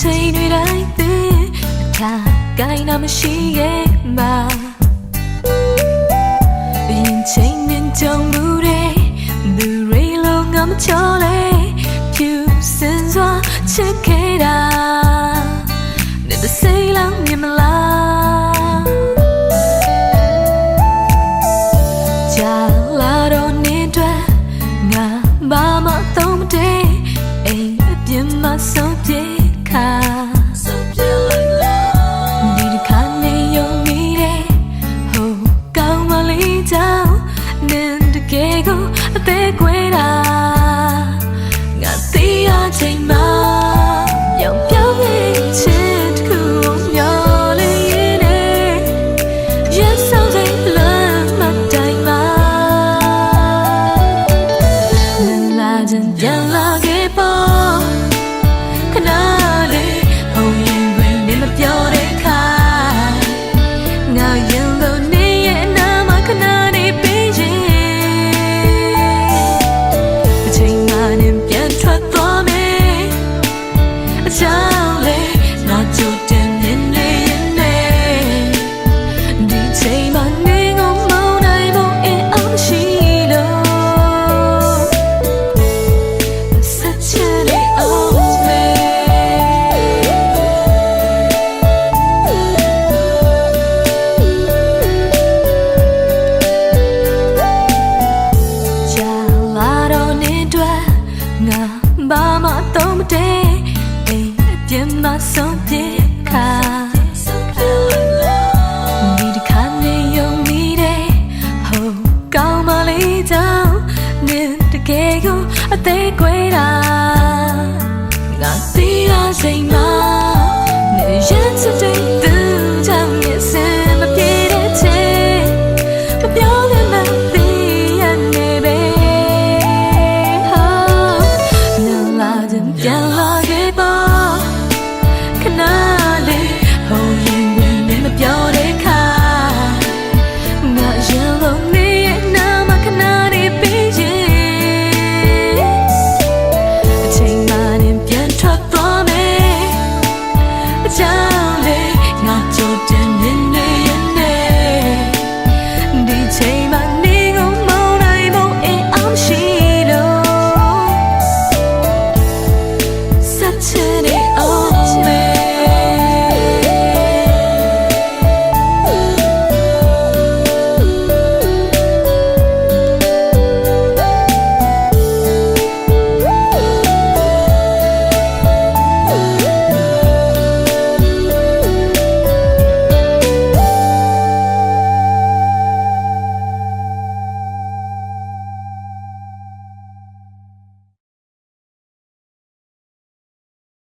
ချိန်တွေတိုင်းသိအခါကိုင်းနာမရှိရဲ့မှာ ချိန်နဲ့ကြုံမှုတွေလူတွေလုံးငမ်းချော်လေဖြူစင်စွာချက်ခဲ့တာ သုံးတဲ့အိမ်အပြင်းမဆုံးပြခါဒီတစ်ခါနေယုံမိတဲ့ဟိုကောင်းမလေးကြောင့်နင်တကယ်ကိုအသေးကွဲတာငါသိရစိတ်မှာ lost